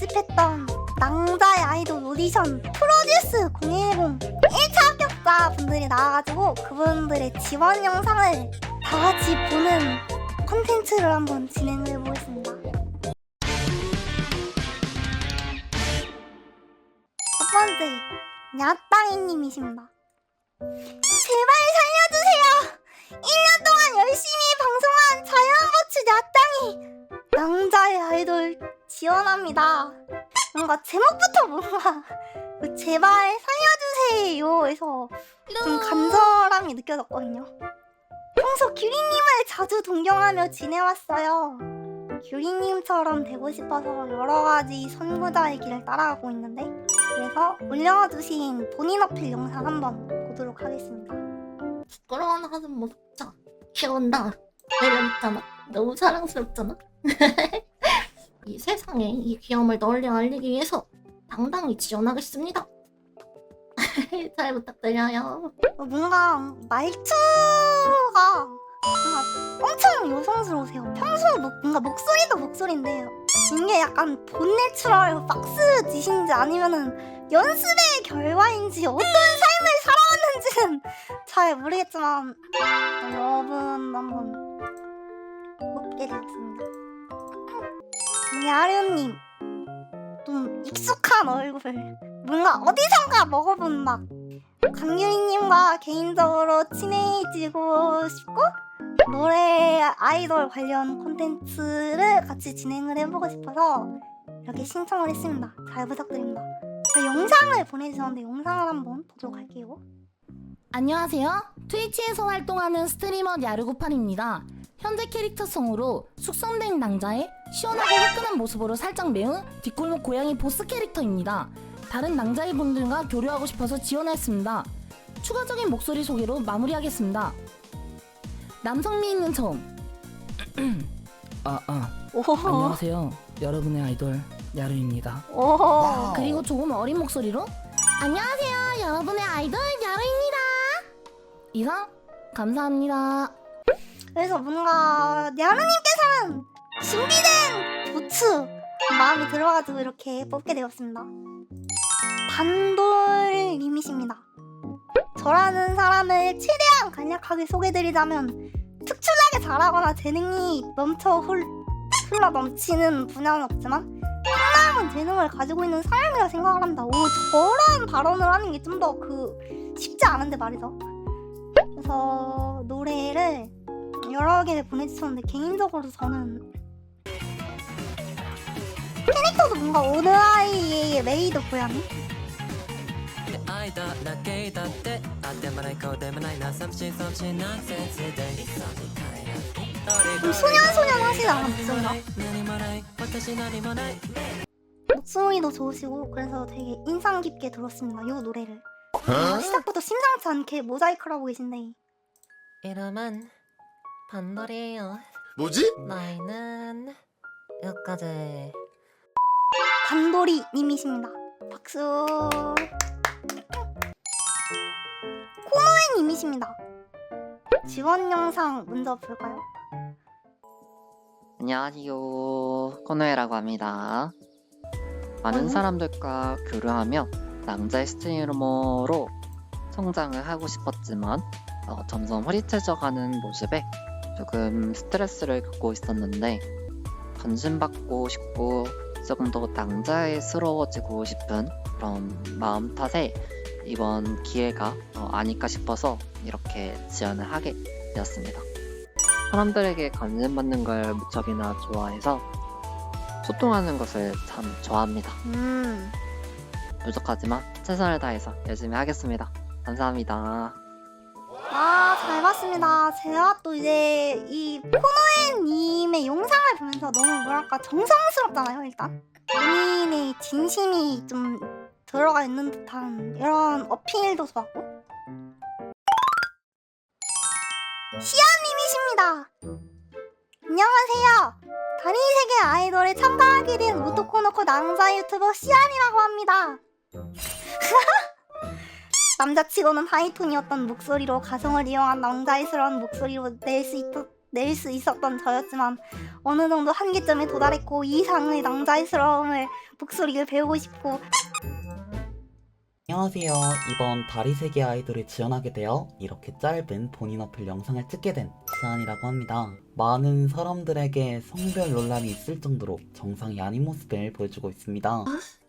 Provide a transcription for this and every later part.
모집했던 낭자의 아이돌 오디션 프로듀스 010 1차 합격자 분들이 나와가지고 그분들의 지원 영상을 다 같이 보는 컨텐츠를 한번 진행을 해보겠습니다. 첫 번째, 야땅이님이십니다. 제발 살려주세요! 1년 동안 열심히 방송한 자연보츠 야땅이 낭자의 아이돌 지원합니다. 뭔가 제목부터 뭔가 그 제발 살려주세요에서 좀 간절함이 느껴졌거든요. 평소 규리님을 자주 동경하며 지내왔어요. 규리님처럼 되고 싶어서 여러 가지 선구자의 길을 따라가고 있는데 그래서 올려주신 본인 어필 영상 한번 보도록 하겠습니다. 부끄러운 하는 모습 자 귀여운다 매력있잖아 너무 사랑스럽잖아 이 세상에 이 귀여움을 널리 알리기 위해서 당당히 지원하겠습니다 잘 부탁드려요 어, 뭔가 말투가 뭔가 엄청 여성스러우세요. 평소 목, 뭔가 목소리도 목소리인데 이게 약간 본 내추럴 박스 짓인지 아니면은 연습의 결과인지 어떤 삶을 살아왔는지는 잘 모르겠지만 여러분 한번 뽑게 되었습니다. 야르님 좀 익숙한 얼굴 뭔가 어디선가 먹어본 맛 강유리님과 개인적으로 친해지고 싶고 노래 아이돌 관련 콘텐츠를 같이 진행을 해보고 싶어서 이렇게 신청을 했습니다. 잘 부탁드립니다. 저 영상을 보내주셨는데 영상을 한번 보도록 할게요. 안녕하세요. 트위치에서 활동하는 스트리머 야르고판입니다. 현재 캐릭터성으로 숙성된 낭자의 시원하고 화끈한 모습으로 살짝 매운 뒷골목 고양이 보스 캐릭터입니다. 다른 낭자의 분들과 교류하고 싶어서 지원했습니다. 추가적인 목소리 소개로 마무리하겠습니다. 남성미 있는 처음. 아, 아. 오, 안녕하세요. 여러분의 아이돌 야르입니다. 오, 그리고 조금 어린 목소리로 안녕하세요 여러분의 아이돌 야루입니다 이상 감사합니다 그래서 뭔가 야르님께서는 준비된 보츠 마음이 들어가지고 이렇게 뽑게 되었습니다. 반돌님이십니다. 저라는 사람을 최대한 간략하게 소개드리자면 특출나게 잘하거나 재능이 넘쳐 훌, 흘러 넘치는 분야는 없지만 상당한 재능을 가지고 있는 사람이라 생각을 합니다. 오 저런 발언을 하는 게 좀 더 그 쉽지 않은데 말이죠. 그래서 노래를 여러 개를 보내주셨는데 개인적으로 저는 캐릭터도 뭔가 어느 아이의 메이드 고양이? 소년소년 하시지 않았죠? 목소리도 좋으시고 그래서 되게 인상 깊게 들었습니다 요 노래를 어? 시작부터 심상치 않게 모자이크를 하고 계신데 이러면 반돌이에요 뭐지? 나이는 여기까지 반돌이 님이십니다 박수 코노에 님이십니다 지원 영상 먼저 볼까요? 안녕하세요. 코노에라고 합니다. 많은 어? 사람들과 교류하며 남자의 스트리머로 성장을 하고 싶었지만 어, 점점 흐릿해져가는 모습에 조금 스트레스를 겪고 있었는데 관심받고 싶고 조금 더 낭자애스러워지고 싶은 그런 마음 탓에 이번 기회가 어, 아닐까 싶어서 이렇게 지원을 하게 되었습니다. 사람들에게 관심받는 걸 무척이나 좋아해서 소통하는 것을 참 좋아합니다. 음 부족하지만 최선을 다해서 열심히 하겠습니다. 감사합니다. 아, 잘 봤습니다. 제가 또 이제 이 코노엔님의 영상을 보면서 너무 뭐랄까 정성스럽잖아요, 일단. 본인의 진심이 좀 들어가 있는 듯한 이런 어필도 좋았고. 시아님이십니다. 안녕하세요. 다른 세계 아이돌에 참가하게 된 모토코노코 남자 유튜버 시안이라고 합니다. 남자치고는 하이톤이었던 목소리로 가성을 이용한 남자애스러운 목소리로 낼수낼수 있었던 저였지만 어느 정도 한계점에 도달했고 이상의 남자의스러움을 목소리를 배우고 싶고 안녕하세요. 이번 다리세계 아이돌에 지원하게 되어 이렇게 짧은 본인 어필 영상을 찍게 된 지안이라고 합니다. 많은 사람들에게 성별 논란이 있을 정도로 정상이 아닌 모습을 보여주고 있습니다.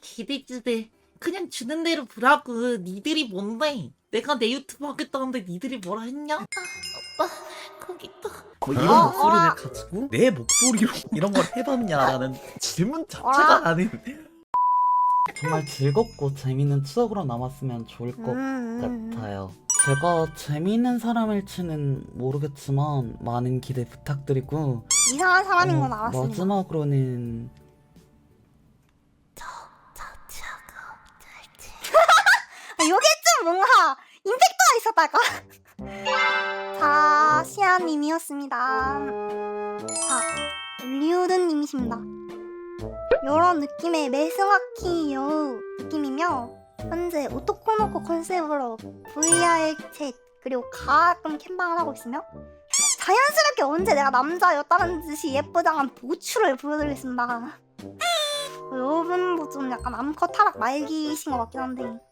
기대주대 그냥 주는 대로 보라고 니들이 뭔데 내가 내 유튜브 하겠다는데 니들이 뭐라 했냐? 오빠 거기 또 뭐 이런 어, 목소리를 어라. 가지고 내 목소리로 이런 걸 해봤냐라는 질문 자체가. 나는 정말 즐겁고 재밌는 추억으로 남았으면 좋을 것 음, 같아요. 제가 재미있는 사람일지는 모르겠지만 많은 기대 부탁드리고 이상한 사람인 건 어, 알았습니다. 마지막으로는 임팩트가 있었달까? 자, 시아님이었습니다. 자, 류드님이십니다. 이런 느낌의 메스와키 여우 느낌이며 현재 오토코노코 컨셉으로 VR 챗 그리고 가끔 캠방을 하고 있으며 자연스럽게 언제 내가 남자였다는 듯이 예쁘장한 보추를 보여드리겠습니다. 여러분도 좀 약간 암컷 타락 말기이신 것 같긴 한데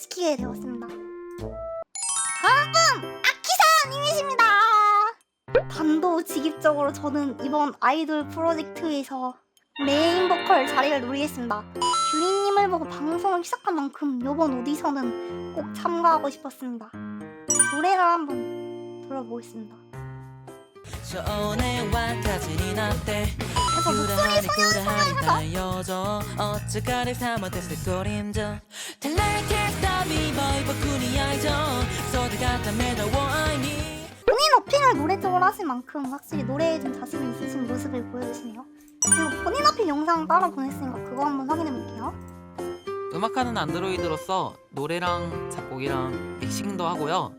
시키게 되었습니다. 다음 분 아키사 님이십니다. 단도직입적으로 저는 이번 아이돌 프로젝트에서 메인 보컬 자리를 노리겠습니다. 규리님을 보고 방송을 시작한 만큼 이번 오디션은 꼭 참가하고 싶었습니다. 노래를 한번 들어보겠습니다. 그래서 목소리 소녀 소녀해서 본인 어필을 노래 쪽으로 하신 만큼 확실히 노래에 좀 자신 있으신 모습을 보여주시네요. 그리고 본인 어필 영상 따로 보냈으니까 그거 한번 확인해 볼게요. 음악하는 안드로이드로서 노래랑 작곡이랑 믹싱도 하고요.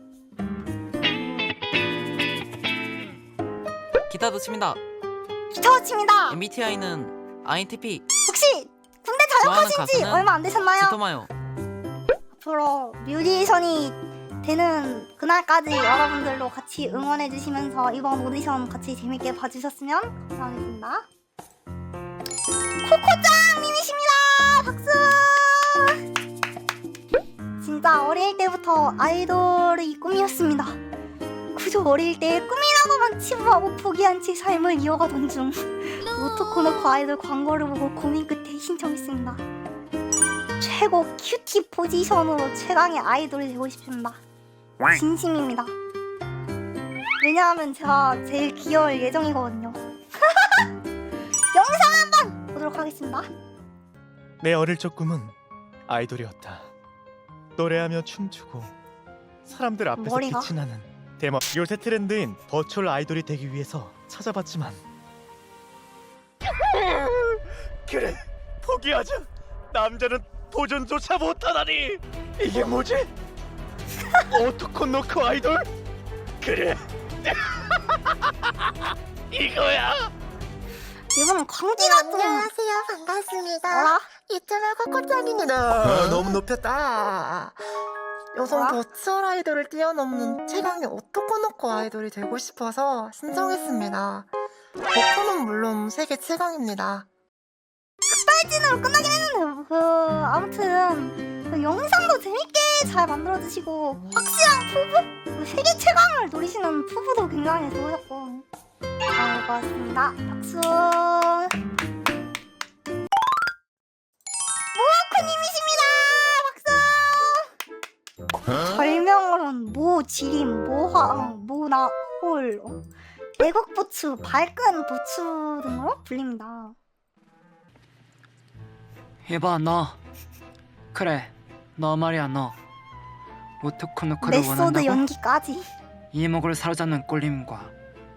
기타도 칩니다. 기타 칩니다. MBTI는 INTP. 혹시 군대 좋아하는 전역하신 지 가수는 얼마 안 되셨나요? 지토마요. 앞으로 뮤지션이 되는 그날까지 여러분들도 같이 응원해 주시면서 이번 오디션 같이 재밌게 봐주셨으면 감사하겠습니다. 코코짱 님이십니다. 박수! 진짜 어릴 때부터 아이돌이 꿈이었습니다. 그저 어릴 때 꿈이라고만 치부하고 포기한 채 삶을 이어가던 중 오토코노코 아이돌 광고를 보고 고민 끝에 신청했습니다. 최고 큐티 포지션으로 최강의 아이돌이 되고 싶습니다. 진심입니다. 왜냐하면 제가 제일 귀여울 예정이거든요. 영상 한번 보도록 하겠습니다. 내 어릴 적 꿈은 아이돌이었다. 노래하며 춤추고 사람들 앞에서 머리가? 빛이 나는 대박. 요새 트렌드인 버추얼 아이돌이 되기 위해서 찾아봤지만 그래 포기하자. 남자는 도전조차 못하다니 이게 뭐지? 오토코노코 아이돌? 그래 이거야. 이번엔 광기가 좀 안녕하세요. 반갑습니다. 어라? 이틀의 코코짱입니다. 아, 너무 높였다. 요즘 뭐야? 버추얼 아이돌을 뛰어넘는 최강의 오토코노코 아이돌이 되고 싶어서 신청했습니다. 목표는 물론 세계 최강입니다. 빨진으로 끝나긴 했는데 그 아무튼 그 영상도 재밌게 잘 만들어 주시고 확실한 푸부? 그 세계 최강을 노리시는 푸부도 굉장히 좋으셨고 잘 봤습니다. 박수! 모아쿠님이십니다! 박수! 별명으로는 모지림 모화 모나홀. 어? 애국 부추 발끈 부추 등으로 불립니다. 해봐 너 그래 너 말이야 너 오토코노코를 메소드 원한다고? 연기까지 이목을 사로잡는 꼴림과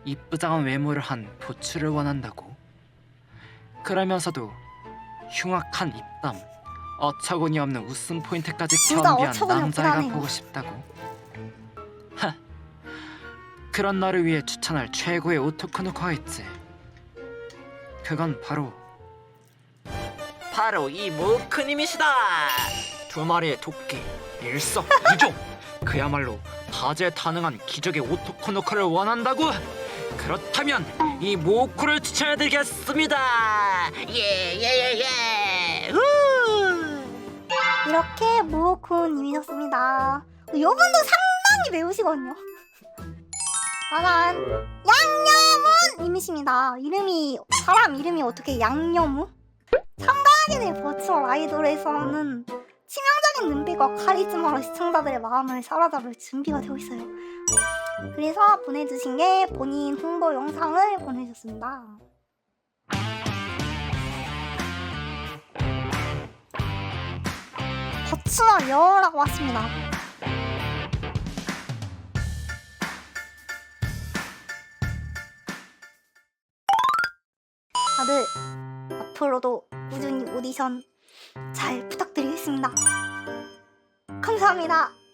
이쁘장한 외모를 한 보추를 원한다고. 그러면서도 흉악한 입담, 어처구니 없는 웃음 포인트까지 진짜 겸비한 어처구니 남자애가 하네요. 보고 싶다고. 하, 그런 너를 위해 추천할 최고의 오토코노코가 있지. 그건 바로 바로 이 모크님이시다. 두 마리의 토끼, 일석이조. 그야말로 다재다능한 기적의 오토코노코를 원한다고? 그렇다면 이 모코를 추천해드리겠습니다. 예예예예. 이렇게 모코님이셨습니다. 이분도 상당히 매우시거든요. 짜잔 양념은님이십니다. 이름이 사람 이름이 어떻게 양념우? 된 버추얼 아이돌에서는 치명적인 눈빛과 카리스마로 시청자들의 마음을 사로잡을 준비가 되어 있어요. 그래서 보내주신 게 본인 홍보 영상을 보내주셨습니다. 버추얼 여라고 왔습니다. 다들 앞으로도 꾸준히 오디션 잘 부탁드리겠습니다. 감사합니다.